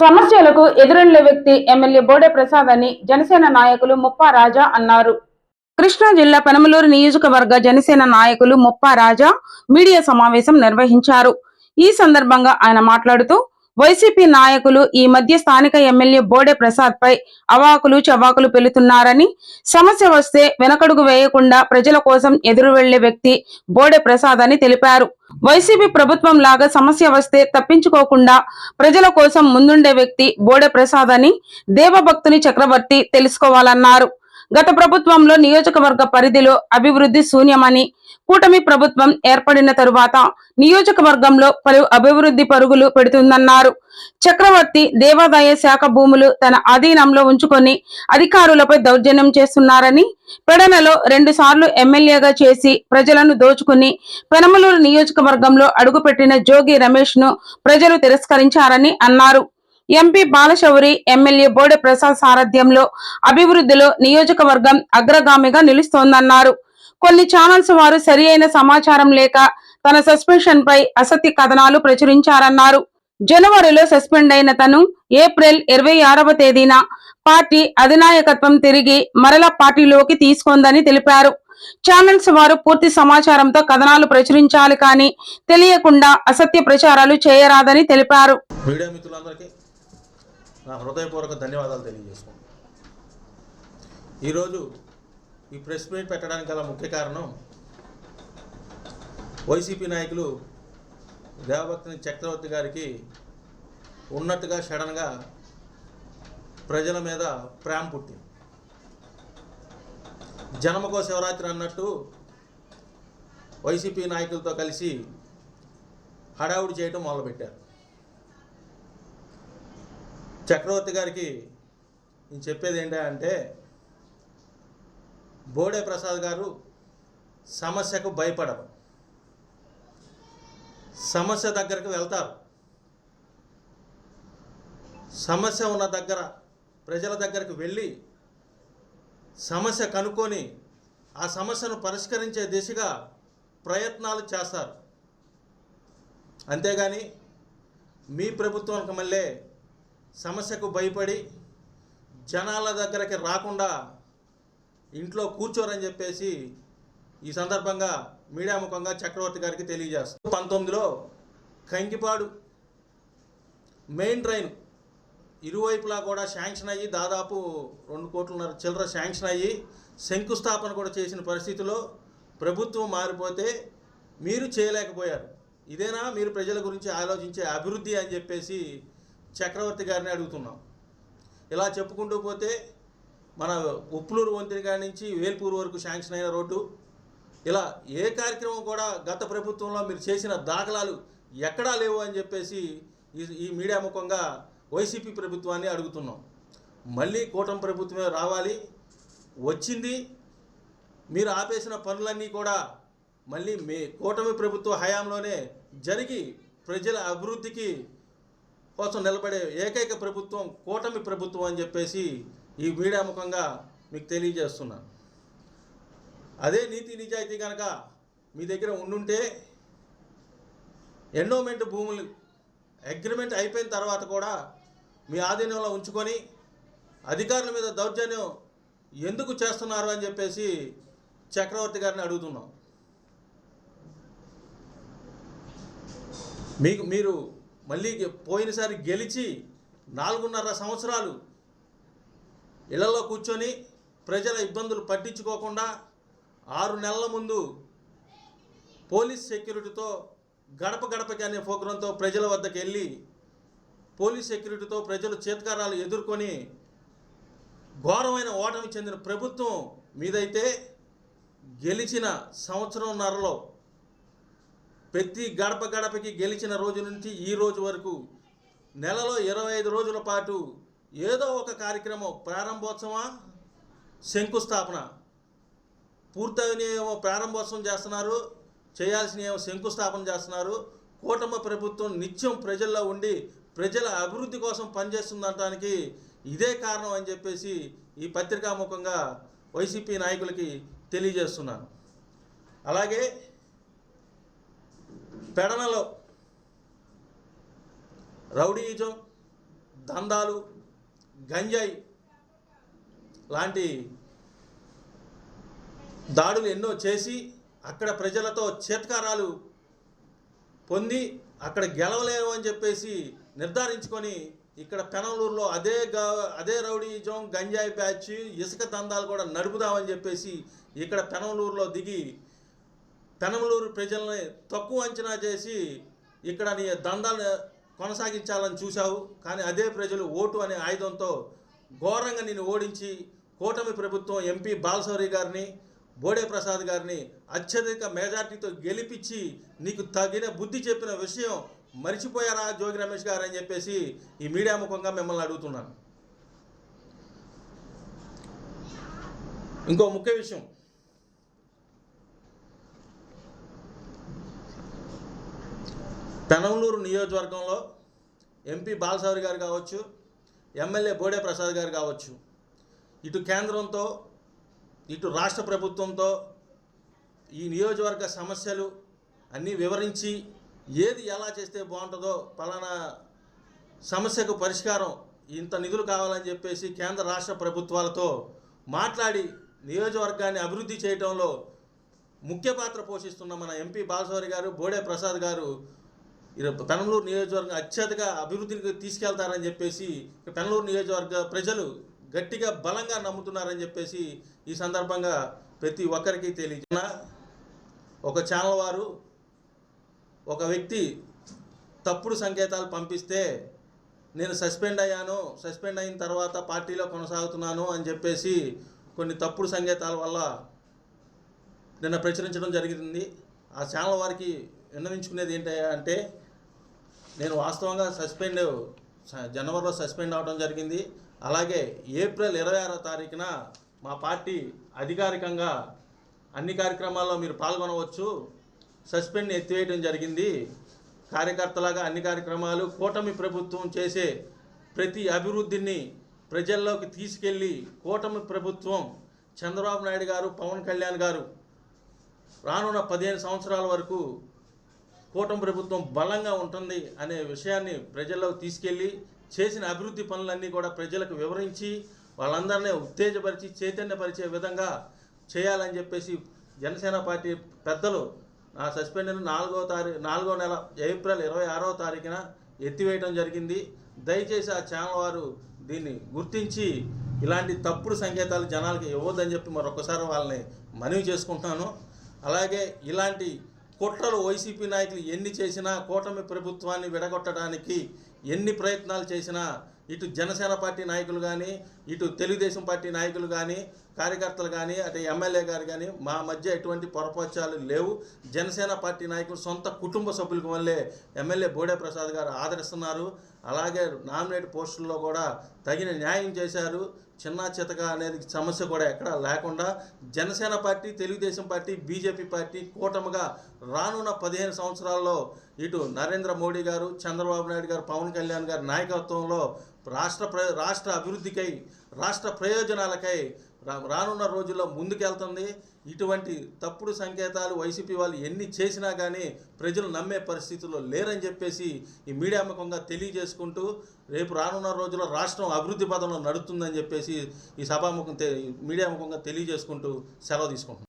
సమస్యలకు ఎదురెళ్ళే వ్యక్తి ఎమ్మెల్యే బోడే ప్రసాద్ అని జనసేన నాయకులు ముప్పా రాజా అన్నారు. కృష్ణా జిల్లా పెనమలూరు నియోజకవర్గ జనసేన నాయకులు ముప్పా రాజా మీడియా సమావేశం నిర్వహించారు. ఈ సందర్భంగా ఆయన మాట్లాడుతూ వైసీపీ నాయకులు ఈ మధ్య స్థానిక ఎమ్మెల్యే బోడే ప్రసాద్ పై అవాకులు చవాకులు పెలుతున్నారని సమస్య వస్తే వెనకడుగు వేయకుండా ప్రజల కోసం ఎదురు వెళ్ళే వ్యక్తి బోడే ప్రసాద్ అని తెలిపారు. వైసీపీ ప్రభుత్వం లాగా సమస్య వస్తే తప్పించుకోకుండా ప్రజల కోసం ముందుండే వ్యక్తి బోడే ప్రసాద్ అని దేవభక్తుని చక్రవర్తి తెలుసుకోవాలన్నారు. గత ప్రభుత్వంలో నియోజకవర్గ పరిధిలో అభివృద్ధి శూన్యమని కూటమి ప్రభుత్వం ఏర్పడిన తరువాత నియోజకవర్గంలో పలు అభివృద్ధి పరుగులు పెడుతుందన్నారు. చక్రవర్తి దేవాదాయ శాఖ భూములు తన అధీనంలో ఉంచుకొని అధికారులపై దౌర్జన్యం చేస్తున్నారని పెడనలో రెండు సార్లు ఎమ్మెల్యేగా చేసి ప్రజలను దోచుకుని పెనమలూరు నియోజకవర్గంలో అడుగుపెట్టిన జోగి రమేష్ను ప్రజలు తిరస్కరించారని అన్నారు. ఎంపీ బాలశౌరి ఎమ్మెల్యే బోడె ప్రసాద్ సారథ్యంలో అభివృద్ధిలో నియోజకవర్గం అగ్రగామిగా నిలుస్తోందన్నారు. కొన్ని ఛానల్స్ వారు సరి అయిన సమాచారం లేక తన సస్పెన్షన్ పై అసత్య కథనాలు ప్రచురించారన్నారు. జనవరిలో సస్పెండ్ అయిన తను ఏప్రిల్ ఇరవై ఆరవ తేదీన పార్టీ అధినాయకత్వం తిరిగి మరల పార్టీలోకి తీసుకుందని తెలిపారు. ఛానల్స్ వారు పూర్తి సమాచారంతో కథనాలు ప్రచురించాలి కానీ తెలియకుండా అసత్య ప్రచారాలు చేయరాదని తెలిపారు. మీడియా మిత్రులందరికీ నా హృదయపూర్వక ధన్యవాదాలు తెలియజేసుకుంటాను ఈరోజు ఈ ప్రెస్ మీట్ పెట్టడానికి గల ముఖ్య కారణం వైసీపీ నాయకులు దేవభక్తిని చక్రవర్తి గారికి ఉన్నట్టుగా సడన్గా ప్రజల మీద ప్రేమ పుట్టింది. జన్మకో శివరాత్రి అన్నట్టు వైసీపీ నాయకులతో కలిసి హడావుడి చేయడం మొదలుపెట్టారు. చక్రవర్తి గారికి నేను చెప్పేది ఏంటంటే బోడే ప్రసాద్ గారు సమస్యకు భయపడరు. సమస్య దగ్గరకు వెళ్తారు. సమస్య ఉన్న దగ్గర ప్రజల దగ్గరకు వెళ్ళి సమస్య కనుక్కొని ఆ సమస్యను పరిష్కరించే దిశగా ప్రయత్నాలు చేస్తారు. అంతేగాని మీ ప్రభుత్వానికి మళ్ళీ సమస్యకు భయపడి జనాల దగ్గరికి రాకుండా ఇంట్లో కూర్చోరని చెప్పేసి ఈ సందర్భంగా మీడియా ముఖంగా చక్రవర్తి గారికి తెలియజేస్తారు పంతొమ్మిదిలో కంకిపాడు మెయిన్ ట్రైన్ ఇరువైపులా కూడా శాంక్షన్ అయ్యి దాదాపు రెండు కోట్లున్నర చిల్లర శాంక్షన్ అయ్యి శంకుస్థాపన కూడా చేసిన పరిస్థితిలో ప్రభుత్వం మారిపోతే మీరు చేయలేకపోయారు. ఇదేనా? మీరు ప్రజల గురించి ఆలోచించే అభివృద్ధి అని చెప్పేసి చక్రవర్తి గారిని అడుగుతున్నాం. ఇలా చెప్పుకుంటూ పోతే మన ఉప్పులూరు వంతెన కాడి నుంచి వేల్పూర్ వరకు శాంక్షన్ అయిన రోడ్డు ఇలా ఏ కార్యక్రమం కూడా గత ప్రభుత్వంలో మీరు చేసిన దాఖలాలు ఎక్కడా లేవు అని చెప్పేసి ఈ ఈ మీడియా ముఖంగా వైసీపీ ప్రభుత్వాన్ని అడుగుతున్నాం. మళ్ళీ కూటమి ప్రభుత్వమే రావాలి. వచ్చింది మీరు ఆపేసిన పనులన్నీ కూడా మళ్ళీ మీ కూటమి ప్రభుత్వ హయాంలోనే జరిగి ప్రజల అభివృద్ధికి కోసం నిలబడే ఏకైక ప్రభుత్వం కూటమి ప్రభుత్వం అని చెప్పేసి ఈ మీడియా ముఖంగా మీకు తెలియజేస్తున్నాను అదే నీతి నిజాయితీ కనుక మీ దగ్గర ఉండుంటే ఎండోమెంట్ భూములు అగ్రిమెంట్ అయిపోయిన తర్వాత కూడా మీ ఆధీనంలో ఉంచుకొని అధికారుల మీద దౌర్జన్యం ఎందుకు చేస్తున్నారు అని చెప్పేసి చక్రవర్తి గారిని అడుగుతున్నాం. మీకు మీరు మళ్ళీ పోయినసారి గెలిచి నాలుగున్నర సంవత్సరాలు ఇళ్ళలో కూర్చొని ప్రజల ఇబ్బందులు పట్టించుకోకుండా ఆరు నెలల ముందు పోలీస్ సెక్యూరిటీతో గడప గడపకి అనే ప్రోగ్రాంతో ప్రజల వద్దకు వెళ్ళి పోలీస్ సెక్యూరిటీతో ప్రజలు చేతకారాలు ఎదుర్కొని ఘోరమైన ఓటమి చెందిన ప్రభుత్వం మీదైతే గెలిచిన సంవత్సరంన్నరలో ప్రతి గడప గడపకి గెలిచిన రోజు నుంచి ఈ రోజు వరకు నెలలో ఇరవై ఐదు రోజుల పాటు ఏదో ఒక కార్యక్రమం ప్రారంభోత్సవా శంకుస్థాపన. పూర్తయినేమో ప్రారంభోత్సవం చేస్తున్నారు చేయాల్సిన ఏమో శంకుస్థాపన చేస్తున్నారు. కూటమి ప్రభుత్వం నిత్యం ప్రజల్లో ఉండి ప్రజల అభివృద్ధి కోసం పనిచేస్తుందనటానికి ఇదే కారణం అని చెప్పేసి ఈ పత్రికాముఖంగా వైసీపీ నాయకులకి తెలియజేస్తున్నాను. అలాగే పెడనలో రౌడీయిజం దందాలు గంజాయి లాంటి దాడులు ఎన్నో చేసి అక్కడ ప్రజలతో చేత్కారాలు పొంది అక్కడ గెలవలేము అని చెప్పేసి నిర్ధారించుకొని ఇక్కడ పెనలూరులో అదే గా అదే రౌడీజం గంజాయి బ్యాచ్ ఇసుక దందాలు కూడా నడుపుదామని చెప్పేసి ఇక్కడ పెనలూరులో దిగి పెనమలూరు ప్రజల్ని తక్కువ అంచనా చేసి ఇక్కడ నీ దందాలు కొనసాగించాలని చూశావు. కానీ అదే ప్రజలు ఓటు అనే ఆయుధంతో ఘోరంగా నిన్ను ఓడించి కూటమి ప్రభుత్వం ఎంపీ బాలశౌరి గారిని బోడే ప్రసాద్ గారిని అత్యధిక మెజార్టీతో గెలిపించి నీకు తగిన బుద్ధి చెప్పిన విషయం మర్చిపోయారా జోగి రమేష్ గారు అని చెప్పేసి ఈ మీడియా ముఖంగా మిమ్మల్ని అడుగుతున్నాను. ఇంకో ముఖ్య విషయం. పెనంలూరు నియోజకవర్గంలో ఎంపీ బాలసారి గారు కావచ్చు ఎమ్మెల్యే బోడే ప్రసాద్ గారు కావచ్చు ఇటు కేంద్రంతో ఇటు రాష్ట్ర ప్రభుత్వంతో ఈ నియోజకవర్గ సమస్యలు అన్నీ వివరించి ఏది ఎలా చేస్తే బాగుంటుందో పలానా సమస్యకు పరిష్కారం ఇంత నిధులు కావాలని చెప్పేసి కేంద్ర రాష్ట్ర ప్రభుత్వాలతో మాట్లాడి నియోజకవర్గాన్ని అభివృద్ధి చేయడంలో ముఖ్య పాత్ర పోషిస్తున్న మన ఎంపీ బాలసౌరి గారు బోడే ప్రసాద్ గారు పెనమలూరు నియోజకవర్గం అత్యధిక అభివృద్ధికి తీసుకెళ్తారని చెప్పేసి పెనమలూరు నియోజకవర్గ ప్రజలు గట్టిగా బలంగా నమ్ముతున్నారని చెప్పేసి ఈ సందర్భంగా ప్రతి ఒక్కరికి తెలియజేసిన ఒక ఛానల్ వారు ఒక వ్యక్తి తప్పుడు సంకేతాలు పంపిస్తే నేను సస్పెండ్ అయ్యాను సస్పెండ్ అయిన తర్వాత పార్టీలో కొనసాగుతున్నాను అని చెప్పేసి కొన్ని తప్పుడు సంకేతాల వల్ల నిన్న ప్రచురించడం జరిగింది. ఆ ఛానల్ వారికి విన్నవించుకునేది ఏంటంటే అంటే నేను వాస్తవంగా సస్పెండ్ జనవరిలో సస్పెండ్ అవడం జరిగింది. అలాగే ఏప్రిల్ ఇరవై ఆరో తారీఖున మా పార్టీ అధికారికంగా అన్ని కార్యక్రమాల్లో మీరు పాల్గొనవచ్చు. సస్పెండ్ ఎత్తివేయడం జరిగింది. కార్యకర్తలాగా అన్ని కార్యక్రమాలు కూటమి ప్రభుత్వం చేసే ప్రతి అభివృద్ధిని ప్రజల్లోకి తీసుకెళ్ళి కూటమి ప్రభుత్వం చంద్రబాబు నాయుడు గారు పవన్ కళ్యాణ్ గారు రానున్న పదిహేను సంవత్సరాల వరకు కూటమి ప్రభుత్వం బలంగా ఉంటుంది అనే విషయాన్ని ప్రజల్లోకి తీసుకెళ్ళి చేసిన అభివృద్ధి పనులన్నీ కూడా ప్రజలకు వివరించి వాళ్ళందరినీ ఉత్తేజపరిచి చైతన్యపరిచే విధంగా చేయాలని చెప్పేసి జనసేన పార్టీ పెద్దలు నా సస్పెండ్ నాలుగో తారీఖు నాలుగో నెల ఏప్రిల్ ఇరవై ఆరో తారీఖున ఎత్తివేయడం జరిగింది. దయచేసి ఆ ఛానల్ వారు దీన్ని గుర్తించి ఇలాంటి తప్పుడు సంకేతాలు జనాలకి ఇవ్వద్దని చెప్పి మరొకసారి వాళ్ళని మనవి చేసుకుంటున్నాను. అలాగే ఇలాంటి కుట్రలు వైసీపీ నాయకులు ఎన్ని చేసినా కూటమి ప్రభుత్వాన్ని విడగొట్టడానికి ఎన్ని ప్రయత్నాలు చేసినా ఇటు జనసేన పార్టీ నాయకులు కానీ ఇటు తెలుగుదేశం పార్టీ నాయకులు కానీ కార్యకర్తలు కానీ అటు ఎమ్మెల్యే గారు కానీ మా మధ్య ఎటువంటి పొరపక్షాలు లేవు. జనసేన పార్టీ నాయకులు సొంత కుటుంబ సభ్యులకు వల్లే ఎమ్మెల్యే బోడే ప్రసాద్ గారు ఆదరిస్తున్నారు. అలాగే నామినేట్ పోస్టుల్లో కూడా తగిన న్యాయం చేశారు. చిన్న చితక అనేది సమస్య కూడా ఎక్కడా లేకుండా Janasena party Telugu Desam party BJP party కూటమిగా రానున్న పదిహేను సంవత్సరాల్లో ఇటు నరేంద్ర మోడీ గారు చంద్రబాబు నాయుడు గారు పవన్ కళ్యాణ్ గారి నాయకత్వంలో రాష్ట్ర ప్ర రాష్ట్ర అభివృద్ధికై రాష్ట్ర ప్రయోజనాలకై రానున్న రోజుల్లో ముందుకెళ్తుంది. ఇటువంటి తప్పుడు సంకేతాలు వైసీపీ వాళ్ళు ఎన్ని చేసినా కానీ ప్రజలు నమ్మే పరిస్థితుల్లో లేరని చెప్పేసి ఈ మీడియా ముఖంగా తెలియజేసుకుంటూ రేపు రానున్న రోజుల్లో రాష్ట్రం అభివృద్ధి పదంలో నడుతుందని చెప్పేసి ఈ సభాముఖం తె- మీడియా ముఖంగా తెలియజేసుకుంటూ సెలవు తీసుకుంటున్నాను